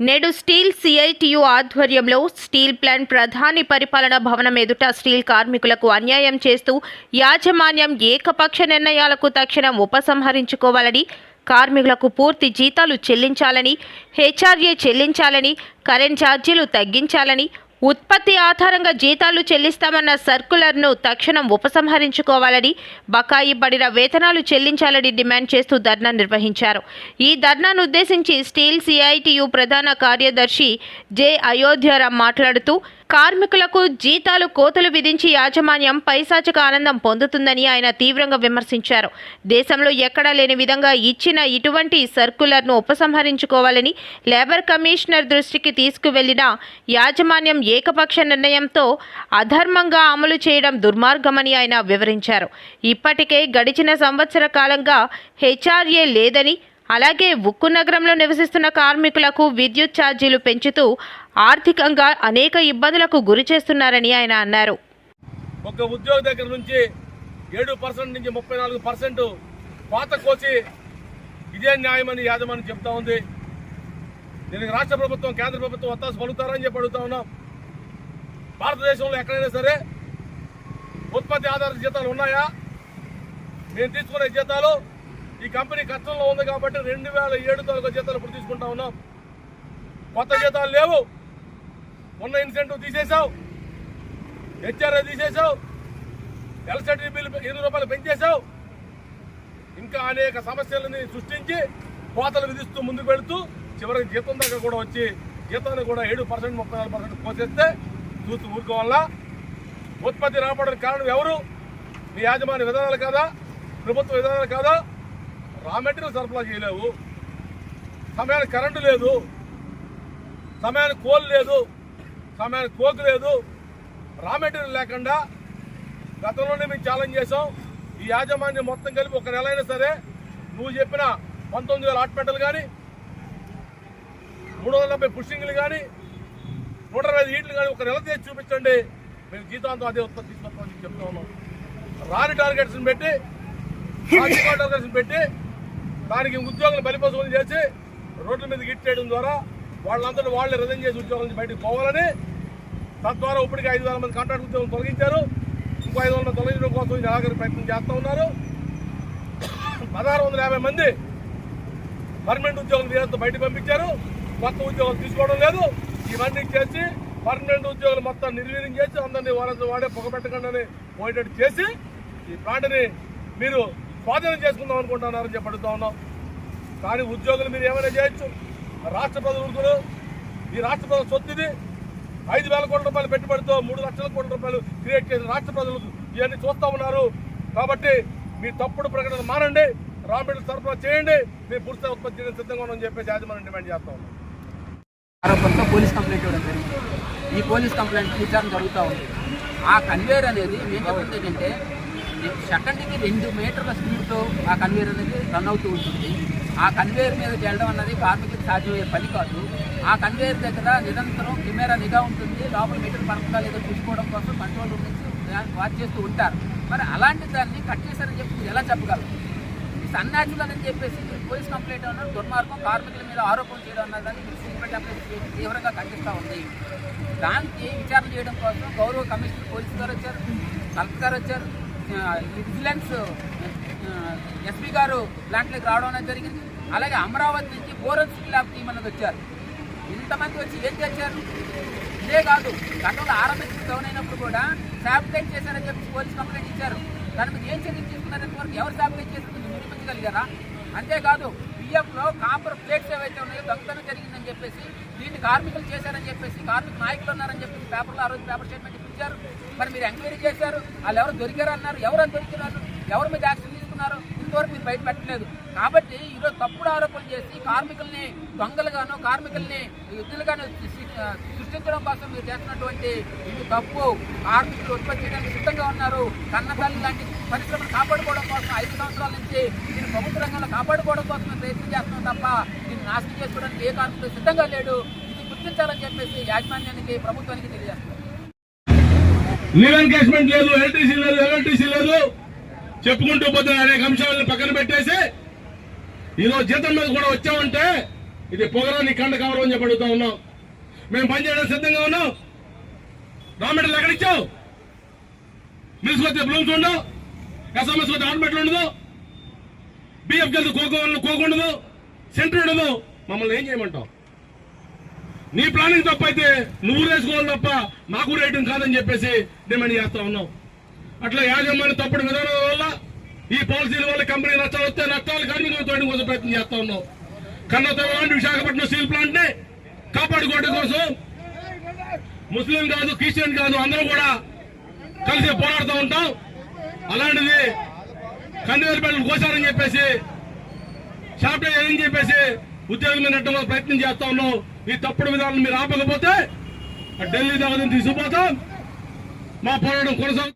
నేడు steel CITU ఆధ్వర్యంలో steel plant ప్రధాని పరిపాలన భవనం ఎదుట స్టీల్ కార్మికులకు అన్యాయం చేస్తూ యాజమాన్యం ఏకపక్ష నిర్ణయాలకు తక్షణం ఉపసంహరించుకోవాలని కార్మికులకు పూర్తి జీతాలు చెల్లించాలని హెచ్ఆర్ఏ చెల్లించాలని కరెంట్ ఛార్జీలు తగ్గించాలని ఉత్పత్తి ఆధారంగా జీతాలు చెల్లిస్తామన్న సర్కులర్ను తక్షణం ఉపసంహరించుకోవాలని బకాయి పడిన వేతనాలు చెల్లించాలని డిమాండ్ చేస్తూ ధర్నా నిర్వహించారు. ఈ ధర్నాను ఉద్దేశించి స్టీల్ సిఐటియు ప్రధాన కార్యదర్శి జె అయోధ్యరామ్ మాట్లాడుతూ కార్మికులకు జీతాలు కోతలు విధించి యాజమాన్యం పైశాచిక ఆనందం పొందుతుందని ఆయన తీవ్రంగా విమర్శించారు. దేశంలో ఎక్కడా లేని విధంగా ఇచ్చిన ఇటువంటి సర్కులర్ను ఉపసంహరించుకోవాలని లేబర్ కమిషనర్ దృష్టికి తీసుకువెళ్ళిన యాజమాన్యం ఏకపక్ష నిర్ణయంతో అధర్మంగా అమలు చేయడం దుర్మార్గమని ఆయన వివరించారు. ఇప్పటికే గడిచిన సంవత్సర కాలంగా హెచ్ఆర్ఏ లేదని అలాగే ఉక్కు నగరంలో నివసిస్తున్న కార్మికులకు విద్యుత్ ఛార్జీలు పెంచుతూ ఆర్థికంగా అనేక ఇబ్బందులకు గురి చేస్తున్నారని ఆయన అన్నారు. ఒక ఉద్యోగి దగ్గర నుంచి ఏడు పర్సెంట్ నుంచి ముప్పై నాలుగు పర్సెంట్ కోత కోసి ఇదే న్యాయమని యాజమాన్యం చెప్తా ఉంది. దీనికి రాష్ట్ర ప్రభుత్వం కేంద్ర ప్రభుత్వం ఒత్తాసు పలుకుతారని చెప్పి అడుగుతా ఉన్నాం. భారతదేశంలో ఎక్కడైనా సరే ఉత్పత్తి ఆధారిత జీతాలు ఉన్నాయా? మేము తీసుకునే జీతాలు ఈ కంపెనీ కష్టంలో ఉంది కాబట్టి రెండు వేల ఏడు తొలగ జీతాలు ఇప్పుడు తీసుకుంటా ఉన్నాం. కొత్త జీతాలు లేవు. ఉన్న ఇన్సెంటివ్ తీసేసావు హెచ్ఆర్ఏ తీసేసావు ఎలక్ట్రిసిటీ బిల్లు ఎనిమిది రూపాయలు పెంచేశావు. ఇంకా అనేక సమస్యలని సృష్టించి కోతలు విధిస్తూ ముందుకు వెళుతూ చివరికి జీతం దగ్గర కూడా వచ్చి జీతాన్ని కూడా ఏడు పర్సెంట్ ముప్పై నాలుగు పర్సెంట్ కోసేస్తే చూస్తూ ఊరుకోవాలా ఉత్పత్తి రావడానికి కారణం ఎవరు? మీ యాజమాన్య విధానాలు కాదా? ప్రభుత్వ విధానాలు కాదా? రా మెటీరియల్ సరఫరా చేయలేవు. సమయానికి కరెంటు లేదు. సమయానికి కోల్ లేదు. సమయానికి కోక్ లేదు. రా మెటీరియల్ లేకుండా గతంలోనే మేము ఛాలెంజ్ చేసాం ఈ యాజమాన్యం మొత్తం కలిపి ఒక నెల అయినా సరే నువ్వు చెప్పిన పంతొమ్మిది వేల హాస్పిటల్ కానీ మూడు వందల డెబ్బై పుషింగ్లు కానీ నూట ఇరవై ఐదు హీట్లు కానీ ఒక నెల తీసి చూపించండి. మేము జీతాంతం అదే ఉత్పత్తి తీసుకొస్తామని చెప్తా ఉన్నాం. రాని టార్గెట్స్ని పెట్టి టార్గెట్స్ని పెట్టి దానికి ఉద్యోగులు బలిపశువులు చేసి రోడ్ల మీద గిట్ చేయడం ద్వారా వాళ్ళందరూ వాళ్ళే రిజైన్ చేసి ఉద్యోగాల నుంచి బయటకు పోవాలని తద్వారా ఇప్పటికే ఐదు వేల మంది కాంట్రాక్ట్ ఉద్యోగం తొలగించారు. ఇంకో ఐదు వందల తొలగించడం కోసం ఇది ఆఖరి ప్రయత్నం చేస్తూ ఉన్నారు. పదహారు వందల యాభై మంది పర్మనెంట్ ఉద్యోగం వీరంతా బయటకు పంపించారు. కొత్త ఉద్యోగాలు తీసుకోవడం లేదు. ఇవన్నీ చేసి పర్మనెంట్ ఉద్యోగులు మొత్తం నిర్వీర్యం చేసి అందరినీ వాళ్ళ వాడే పొగపెట్టకుండా పోయేటట్టు చేసి ఈ ప్లాంట్ని మీరు స్వాధీనం చేసుకుందాం అనుకుంటున్నారని చెప్పి అడుగుతా ఉన్నాం. కానీ ఉద్యోగులు మీరు ఏమైనా చేయొచ్చు? రాష్ట్ర ప్రజలు ఈ రాష్ట్ర ప్రజల సొత్తుది. ఐదు వేల కోట్ల రూపాయలు పెట్టుబడితో మూడు లక్షల కోట్ల రూపాయలు క్రియేట్ చేసిన రాష్ట్ర ప్రజలు ఇవన్నీ చూస్తూ ఉన్నారు. కాబట్టి మీ తప్పుడు ప్రకటన మానండి. రా మెటీరియల్ సరఫరా చేయండి. మేము పూర్తిగా ఉత్పత్తి చేయడం సిద్ధంగా ఉన్నామని చెప్పేసి యాజమాన్యం డిమాండ్ చేస్తా ఉన్నాం. ఆరోపణతో పోలీస్ కంప్లైంట్ ఇవ్వడం జరిగింది. ఈ పోలీస్ కంప్లైంట్ విచారణ జరుగుతూ ఉంది. ఆ కన్వేయర్ అనేది మేము చెప్పింది ఏంటంటే సెకండ్కి రెండు మీటర్ల స్పీడ్తో ఆ కన్వేయర్ అనేది రన్ అవుతూ ఉంటుంది. ఆ కన్వేయర్ మీద వెళ్ళడం అన్నది కార్మికులకు సాధ్యమయ్యే పని కాదు. ఆ కన్వేయర్ దగ్గర నిరంతరం కెమెరా నిఘా ఉంటుంది. లోపల మీటర్ పరపగా లేదో చూసుకోవడం కోసం కంట్రోల్ రూమ్ నుంచి వాచ్ చేస్తూ ఉంటారు. మరి అలాంటి దాన్ని కట్ చేశారని చెప్పి ఎలా చెప్పగలరు? సన్నాచులు అని చెప్పేసి పోలీస్ కంప్లైంట్ అన్నారు. దుర్మార్గం. కార్మికుల మీద ఆరోపణ చేయడం అన్నది దాన్ని సీక్రెట్ అప్లై తీవ్రంగా ఖండిస్తూ ఉంది. దానికి విచారణ చేయడం కోసం గౌరవ కమిషనర్ పోలీస్ గారు వచ్చారు. కలెక్టర్ గారు వచ్చారు. విజిలెన్స్ ఎస్పీ గారు ప్లాంట్లోకి రావడం అనేది జరిగింది. అలాగే అమరావతి నుంచి ఫోరెన్సిక్ ల్యాబ్ టీం అనేది వచ్చారు. ఇంతమంది వచ్చి ఏం చేశారు? ఇదే కాదు గతంలో ఆరంభించిన డౌన్ అయినప్పుడు కూడా శాబిటైజ్ చేశారని చెప్పి పోలీస్ కంప్లైంట్ ఇచ్చారు. దాని మీద ఏం చర్యలు తీసుకున్నారని వరకు ఎవరు శాబిటైజ్ చేశారు నిరూపించగలిగారా? అంతేకాదు బియ్యంలో కాపర్ ప్లేట్స్ ఏవైతే ఉన్నాయో దొంగతనం జరిగిందని చెప్పేసి దీన్ని కార్మికులు చేశారని చెప్పేసి కార్మిక నాయకులు ఉన్నారని చెప్పేసి పేపర్లో ఆ రోజు పేపర్ స్టేట్మెంట్ ఇచ్చారు మరి మీరు ఎంక్వైరీ చేశారు? వాళ్ళు ఎవరు దొరికారు అన్నారు ఎవరు అని దొరికారు ఎవరి మీద యాక్షన్ తీసుకున్నారు ఇంతవరకు మీరు బయట పెట్టలేదు కాబట్టి ఈరోజు తప్పుడు ఆరోపణలు చేసి కార్మికుల్ని దొంగలుగాను కార్మికుల్ని యుద్ధులుగాను సృష్టించడం కోసం మీరు చేస్తున్నటువంటి ఇది తప్పు. కార్మికులు ఉత్పత్తి చేయడానికి సిద్ధంగా ఉన్నారు. కన్నతల్లి లాంటి పరిశ్రమను కాపాడుకోవడం కోసం ఐదు సంవత్సరాల నుంచి దీన్ని ప్రభుత్వ రంగంలో కాపాడుకోవడం కోసం మేము ప్రయత్నం చేస్తున్నాం తప్ప దీన్ని నాశనం చేసుకోవడానికి ఏ కార్మికులు సిద్ధంగా లేడు. ఇది గుర్తించాలని చెప్పేసి యాజమాన్యానికి ప్రభుత్వానికి తెలియజేస్తున్నాం. లీవ్ ఎన్కేజ్మెంట్ లేదు ఎలక్ట్రిసిటీ లేదు ఎలక్ట్రిసిటీ లేదు. చెప్పుకుంటూ పోతే అనేక అంశాలను పక్కన పెట్టేసి ఈరోజు జీతం మీద కూడా వచ్చామంటే ఇది పొగరాని కండ కవరం అని చెప్పి ఉన్నాం. మేము పనిచేయడం సిద్ధంగా ఉన్నాం. రా మెటీరియల్ ఎక్కడిచ్చావు మిల్స్ వస్తే బ్లూమ్స్ ఉండవు. ఎస్ఎంఎస్ వస్తే ఆర్మెట్లు ఉండదు. బిఎఫ్ గెలిసి కోకో కోకు ఉండదు. సెంటర్ ఉండదు. మమ్మల్ని ఏం చేయమంటావు? నీ ప్లానింగ్ అయితే నువ్వు వేసుకోవాలి తప్ప మాకు రేటింగ్ కాదని చెప్పేసి డిమాండ్ చేస్తా ఉన్నాం. అట్లా యాజమాన్య తప్పుడు విధానం వల్ల ఈ పాలసీల వల్ల కంపెనీ నష్టాలు వస్తే నష్టాలు కార్మికులు తోడి కోసం ప్రయత్నం చేస్తా ఉన్నాం కన్నతో లాంటి విశాఖపట్నం స్టీల్ ప్లాంట్ని కాపాడుకోవడం కోసం ముస్లిం కాదు క్రిస్టియన్ కాదు అందరూ కూడా కలిసి పోరాడుతూ ఉంటాం. అలాంటిది కన్వేర్ బెల్ట్ కోసారని చెప్పేసి షాప్ అని చెప్పేసి ఉద్యోగం నెట్టడం ప్రయత్నం చేస్తా ఉన్నాం. ఈ తప్పుడు విధానం మీరు ఆపకపోతే ఢిల్లీ దాకా తీసుకుపోతాం. మా పోరాటం కొనసాగుతుంది.